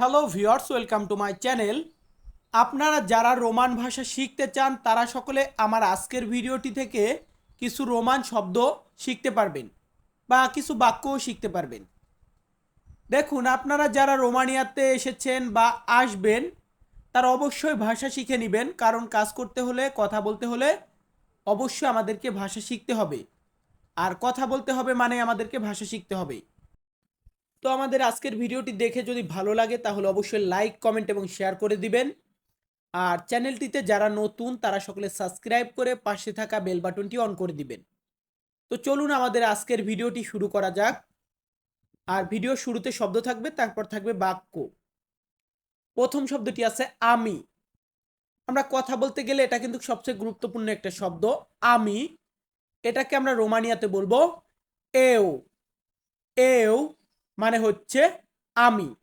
Hello viewers welcome to my channel আপনারা যারা Roman ভাষা শিখতে চান, তারা সকলে আমার আজকের ভিডিওটি থেকে কিছু রোমান শব্দ শিখতে পারবেন বা কিছু বাক্যও শিখতে পারবেন। দেখুন, আপনারা যারা রোমানিয়াতে এসেছেন বা আসবেন, তারা অবশ্যই ভাষা শিখে নেবেন, কারণ কাজ করতে হলে, কথা বলতে হলে অবশ্যই আমাদেরকে ভাষা শিখতে হবে। আর কথা বলতে হবে মানে আমাদেরকে ভাষা শিখতে হবে। তো আমাদের আজকের ভিডিওটি দেখে যদি ভালো লাগে, তাহলে অবশ্যই লাইক কমেন্ট এবং শেয়ার করে দিবেন। আর চ্যানেলটিতে যারা নতুন, তারা সকলে সাবস্ক্রাইব করে পাশে থাকা বেল বাটনটি অন করে দিবেন। তো চলুন আমাদের আজকের ভিডিওটি শুরু করা যাক। আর ভিডিও শুরুতে শব্দ থাকবে, তারপর থাকবে বাক্য। প্রথম শব্দটি আছে আমি। আমরা কথা বলতে গেলে এটা কিন্তু সবচেয়ে গুরুত্বপূর্ণ একটা শব্দ, আমি। এটাকে আমরা রোমানিয়াতে বলব এও। এও মানে হচ্ছে আমি।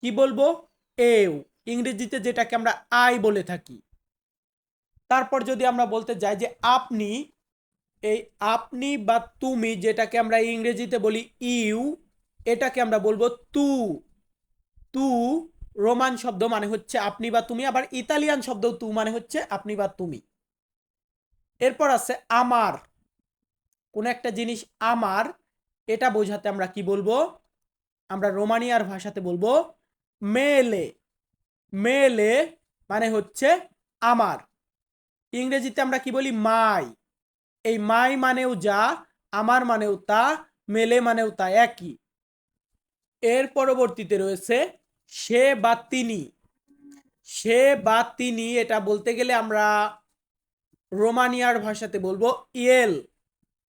কি বলব? এও। ইংরেজিতে যেটাকে আমরা আই বলে থাকি। তারপর যদি আমরা বলতে যাই যে আপনি, এই আপনি বা তুমি যেটাকে আমরা ইংরেজিতে বলি ইউ, এটাকে আমরা বলব তু। তু রোমান শব্দ মানে হচ্ছে আপনি বা তুমি, আবার ইতালিয়ান শব্দ তু মানে হচ্ছে আপনি বা তুমি। এরপর আছে আমার। কোন একটা জিনিস আমার এটা বোঝাতে আমরা কি বলব? আমরা রোমানিয়ার ভাষাতে বলব মেলে। মেলে মানে হচ্ছে আমার। ইংরেজিতে আমরা কি বলি? মাই। এই মাই মানেও যা, আমার মানেও তা, মেলে মানেও তা একই। এর পরবর্তীতে রয়েছে সে বা তিনি। সে বা তিনি এটা বলতে গেলে আমরা রোমানিয়ার ভাষাতে বলব ইয়েল।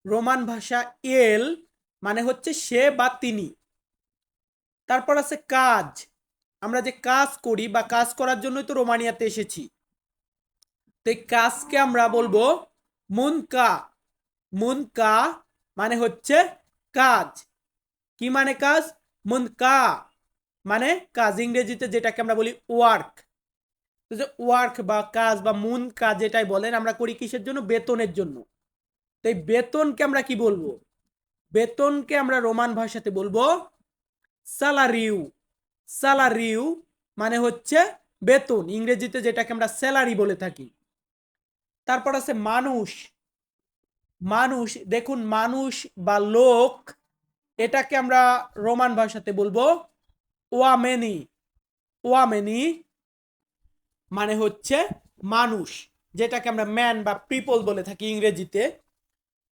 রোমান ভাষা ইয়েল মানে হচ্ছে সে বা তিনি। তারপর আছে কাজ। আমরা যে কাজ করি বা কাজ করার জন্যই তো রোমানিয়াতে এসেছি। তো কাজকে আমরা বলব মুনকা। মুনকা মানে হচ্ছে কাজ। কি মানে কাজ? মুনকা মানে কাজ। ইংরেজিতে যেটাকে আমরা বলি ওয়ার্ক। তো যে ওয়ার্ক বা কাজ বা মুন কাজ যেটাই বলেন, আমরা করি কিসের জন্য? বেতনের জন্য। তো এই বেতনকে আমরা কি বলব? বেতনকে আমরা রোমান ভাষাতে বলব স্যালারিউ স্যালারিউ মানে হচ্ছে বেতন, ইংরেজিতে যেটাকে আমরা স্যালারি বলে থাকি। তারপর আছে মানুষ। মানুষ, দেখুন, মানুষ বা লোক, এটাকে আমরা রোমান ভাষাতে বলব ওয়ামেনি। ওয়ামেনি মানে হচ্ছে মানুষ, যেটাকে আমরা ম্যান বা পিপল বলে থাকি ইংরেজিতে।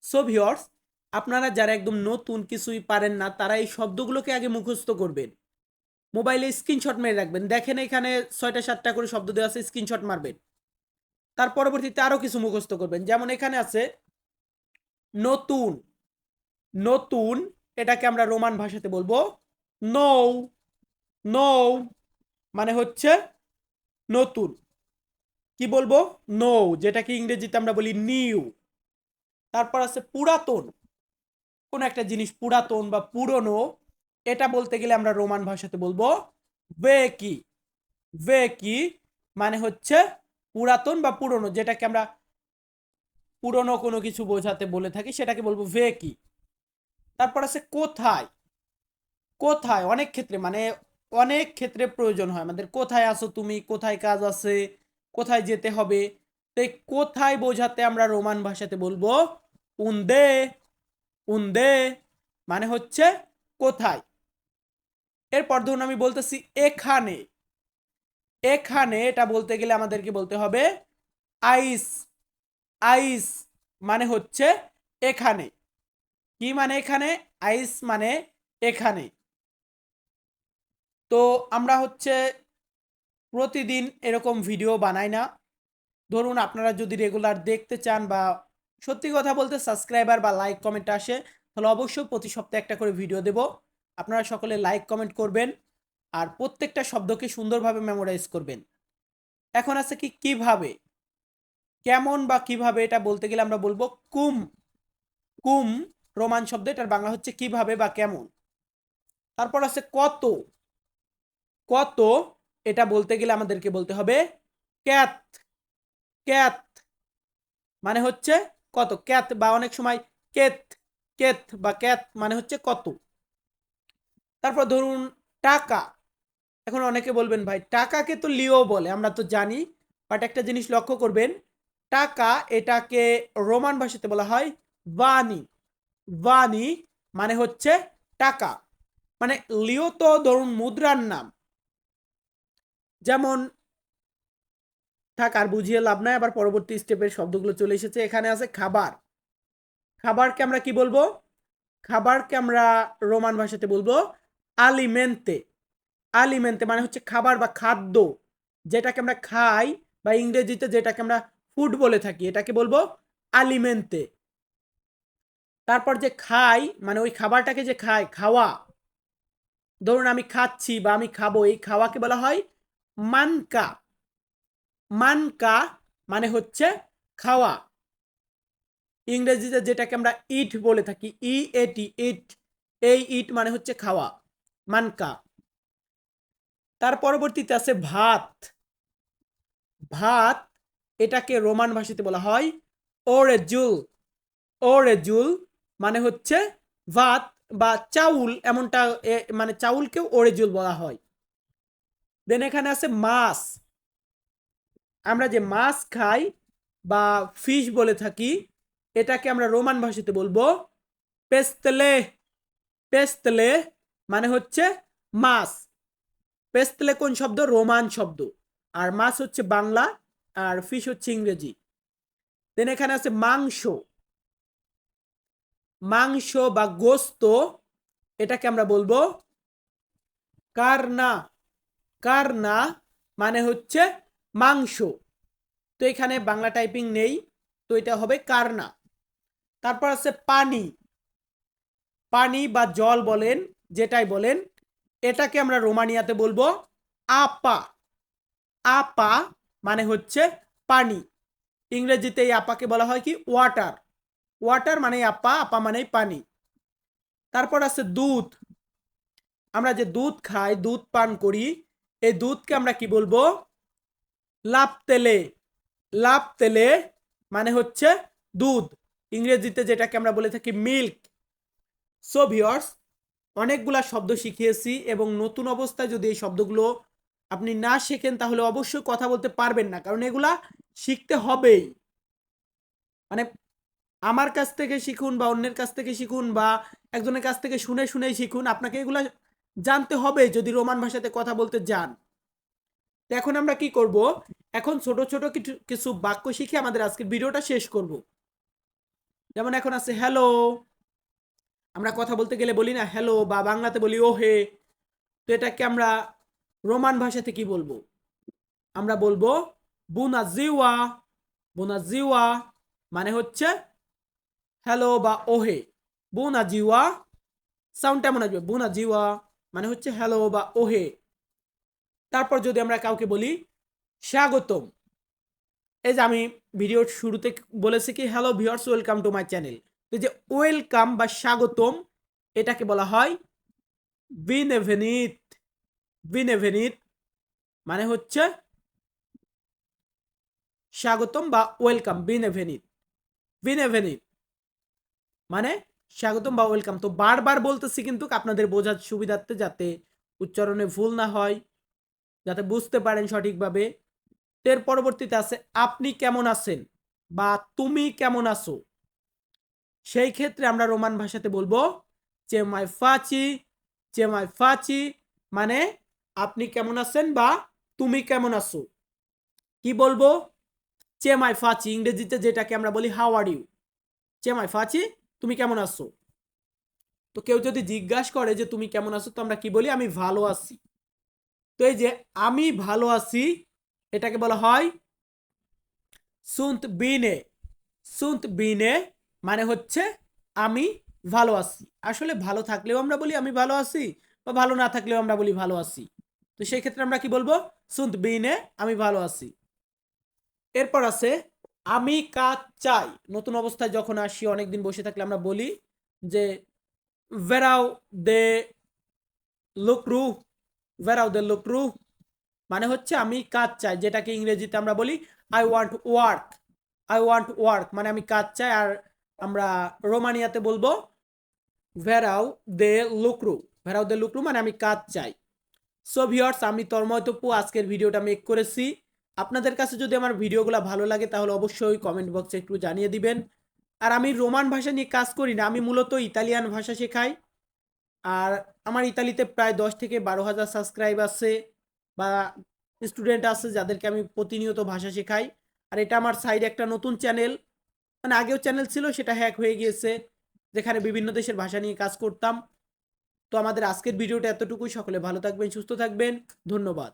সো ভিওর্স আপনারা যারা একদম নতুন কিছুই পারেন না, তারা এই শব্দগুলোকে আগে মুখস্থ করবেন। মোবাইলে স্ক্রিনশট মেরে রাখবেন। দেখেন এখানে ছয়টা, সাতটা করে শব্দ দেওয়া আছে স্ক্রিনশট মারবেন। তার পরবর্তীতে আরও কিছু মুখস্থ করবেন। যেমন এখানে আছে, নতুন নতুন, এটাকে আমরা রোমান ভাষাতে বলব, নৌ নৌ মানে হচ্ছে নতুন। কি বলব? নৌ, যেটাকে ইংরেজিতে আমরা বলি নিউ তারপর আছে পুরাতন। কোন একটা জিনিস পুরাতন বা পুরনো, এটা বলতে গেলে আমরা রোমান ভাষাতে বলব ভেকি ভেকি মানে হচ্ছে পুরাতন বা পুরনো, যেটাকে আমরা পুরনো কোনো কিছু বোঝাতে বলে থাকি, সেটাকে বলব ভেকি তারপর আছে কোথায়? কোথায়? অনেক ক্ষেত্রে মানে অনেক ক্ষেত্রে প্রয়োজন হয়। আমাদের কোথায় আসো তুমি? কোথায় কাজ আছে? কোথায় যেতে হবে? তো কোথায় বোঝাতে আমরা রোমান ভাষাতে বলব উন্দে। উন্দে মানে হচ্ছে কোথায়? এরপর ধরুন আমি বলতেছি এখানে। এখানে এটা বলতে গেলে আমাদেরকে বলতে হবে আইস। আইস মানে হচ্ছে এখানে। কি মানে এখানে? আইস মানে এখানে। তো আমরা হচ্ছে প্রতিদিন এরকম ভিডিও বানাই না। ধরুন আপনারা যদি রেগুলার দেখতে চান বা সত্যি কথা বলতে সাবস্ক্রাইবার বা লাইক কমেন্ট আসে, তাহলে অবশ্যই প্রতি সপ্তাহে একটা করে ভিডিও দেব। আপনারা সকলে লাইক কমেন্ট করবেন, আর প্রত্যেকটা শব্দকে সুন্দরভাবে মেমোরাইজ করবেন। এখন আছে কি, কীভাবে? কেমন বা কীভাবে এটা বলতে গেলে আমরা বলব কুম। কুম রোমান শব্দ, এটার বাংলা হচ্ছে কীভাবে বা কেমন। তারপর আছে কত। কত, এটা বলতে গেলে আমাদেরকে বলতে হবে ক্যাত। ক্যাত মানে হচ্ছে কত? ক্যাত বা অনেক সময় কেত কেত বা ক্যাত মানে হচ্ছে কত? তারপর ধরুন টাকা। এখন অনেকে বলবেন, ভাই, টাকাকে তো লিও বলে, আমরা তো জানি বাট একটা জিনিস লক্ষ্য করবেন, টাকা এটাকে রোমান ভাষাতে বলা হয় বানি বানি মানে হচ্ছে টাকা। মানে লিও তো ধরুন মুদ্রার নাম। যেমন থাক, আর বুঝিয়ে লাভ নাই। আবার পরবর্তী স্টেপের শব্দগুলো চলে এসেছে। এখানে আছে খাবার। খাবারকে আমরা কি বলব? খাবারকে আমরা রোমান ভাষাতে বলব আলিমেন্তে আলিমেন্তে মানে হচ্ছে খাবার বা খাদ্য, যেটাকে আমরা খাই বা ইংরেজিতে যেটাকে আমরা ফুড বলে থাকি, এটাকে বলব আলিমেন্তে তারপর যে খাই মানে ওই খাবারটাকে যে খাই, খাওয়া। ধরুন আমি খাচ্ছি বা আমি খাব, এই খাওয়াকে বলা হয় মানকা। মানকা মানে হচ্ছে খাওয়া। ইংরেজিতে যেটাকে আমরা ইট বলে থাকি ই এটি ইট এই ইট মানে হচ্ছে খাওয়া মানকা তার পরবর্তীতে আছে ভাত। ভাত এটাকে রোমান ভাষাতে বলা হয় ওরেজুল ওরেজুল মানে হচ্ছে ভাত বা চাউল এমনটা মানে চাউলকেও ওরেজুল বলা হয়। দেন এখানে আছে মাছ। আমরা যে মাছ খাই বা ফিশ বলে থাকি, এটাকে আমরা রোমান ভাষাতে বলব পেস্তলে। পেস্তলে মানে হচ্ছে মাছ। পেস্তলে কোন শব্দ? রোমান শব্দ। আর মাছ হচ্ছে বাংলা, আর ফিশ হচ্ছে ইংরেজি। দেন এখানে আছে মাংস। মাংস বা গোস্ত, এটাকে আমরা বলব কারনা। কারনা মানে হচ্ছে মাংস। তো এখানে বাংলা টাইপিং নেই, তো এটা হবে কারনা। তারপর আছে পানি। পানি বা জল বলেন, যেটাই বলেন, এটাকে আমরা রোমানিয়াতে বলব আপা। আপা মানে হচ্ছে পানি। ইংরেজিতে এই আপাকে বলা হয় কি? ওয়াটার ওয়াটার মানে আপা আপা মানে পানি। তারপর আছে দুধ। আমরা যে দুধ খাই, দুধ পান করি, এই দুধকে আমরা কি বলব? লাভ তেলে। লাভ তেলে মানে হচ্ছে দুধ। ইংরেজিতে যেটাকে আমরা বলে থাকি মিল্ক। সো ভিওর্স অনেকগুলা শব্দ শিখিয়েছি এবং নতুন অবস্থায় যদি এই শব্দগুলো আপনি না শেখেন, তাহলে অবশ্যই কথা বলতে পারবেন না, কারণ এগুলা শিখতে হবেই। মানে আমার কাছ থেকে শিখুন বা অন্যের কাছ থেকে শিখুন বা একজনের কাছ থেকে শুনে শুনেই শিখুন, আপনাকে এগুলা জানতে হবে যদি রোমান ভাষাতে কথা বলতে যান। তো এখন আমরা কি করব? এখন ছোট ছোট কিছু বাক্য শিখে আমাদের আজকের ভিডিওটা শেষ করব। যেমন এখন আছে হ্যালো আমরা কথা বলতে গেলে বলি না হ্যালো বা বাংলাতে বলি ও হে তো এটাকে আমরা রোমান ভাষাতে কি বলব? আমরা বলব বুনা জিওয়া বুনা জিওয়া মানে হচ্ছে হ্যালো বা ওহে। বুনা জিওয়া সাউন্ড কেমন আসবে বুনা জিওয়া মানে হচ্ছে হ্যালো বা ওহে। তারপর যদি আমরা কাউকে বলি, স্বাগতম। এই যে আমি ভিডিওর শুরুতে বলেছি কি hello viewers welcome to my channel তো যে ওয়েলকাম বা স্বাগতম এটাকে বলা হয় বিনেভেনিত বিনেভেনিত মানে হচ্ছে স্বাগতম বা ওয়েলকাম বিনেভেনিত। বিনেভেনিত মানে স্বাগতম বা ওয়েলকাম তো বারবার বলতেছি কিন্তু আপনাদের বোঝার সুবিধার্থে যাতে উচ্চারণে ভুল না হয়। যাতে বুঝতে পারেন সঠিকভাবে। এর পরবর্তীতে আছে, আপনি কেমন আছেন? বা তুমি কেমন আছো? সেই ক্ষেত্রে আমরা রোমান ভাষাতে বলব চে মাই ফাচি চে মাই ফাচি মানে আপনি কেমন আছেন বা তুমি কেমন আছো? কি বলব? চে মাই ফাচি ইংরেজিতে যেটাকে আমরা বলি, হাউ আর ইউ চে মাই ফাচি, তুমি কেমন আছো? তো কেউ যদি জিজ্ঞাসা করে যে, তুমি কেমন আছো? তো আমরা কি বলি, আমি ভালো আছি। তো এই যে আমি ভালো আছি, এটাকে বলা হয় সুন্ত বিনে সুন্ত বিনে মানে হচ্ছে আমি ভালো আছি। আসলে ভালো থাকলেও আমরা বলি আমি ভালো আছি বা ভালো না থাকলেও আমরা বলি ভালো আছি। তো সেই ক্ষেত্রে আমরা কি বলব? সুন্ত বিনে আমি ভালো আছি। এরপর আছে আমি কাজ চাই। নতুন অবস্থায় যখন আসি, অনেকদিন বসে থাকলে আমরা বলি যে ভেরাও দে লুকরু ভেরাও দে লুকরু মানে হচ্ছে আমি কাজ চাই, যেটাকে ইংরেজিতে আমরা বলি I want work I want work মানে আমি কাজ চাই, আর আমরা রোমানিয়াতে বলব ভেরাও দে লুকরু ভেরাও দে লুকরু মানে আমি কাজ চাই। সো ভিওর্স আমি তন্ময় তপু আজকের ভিডিওটা মেক করেছি। আপনাদের কাছে যদি আমার ভিডিওগুলো ভালো লাগে, তাহলে অবশ্যই কমেন্ট বক্সে একটু জানিয়ে দিবেন। আর আমি রোমান ভাষা নিয়ে কাজ করি না, আমি মূলত ইতালিয়ান ভাষা শেখাই। আর আমার ইতালিতে প্রায় দশ থেকে বারো হাজার সাবস্ক্রাইব আছে বা স্টুডেন্ট আছে যাদেরকে আমি প্রতিনিয়ত ভাষা শেখাই। আর এটা আমার সাইড একটা নতুন চ্যানেল মানে আগেও চ্যানেল ছিল, সেটা হ্যাক হয়ে গিয়েছে, যেখানে বিভিন্ন দেশের ভাষা নিয়ে কাজ করতাম। তো আমাদের আজকের ভিডিওটা এতটুকুই। সকলে ভালো থাকবেন, সুস্থ থাকবেন। ধন্যবাদ।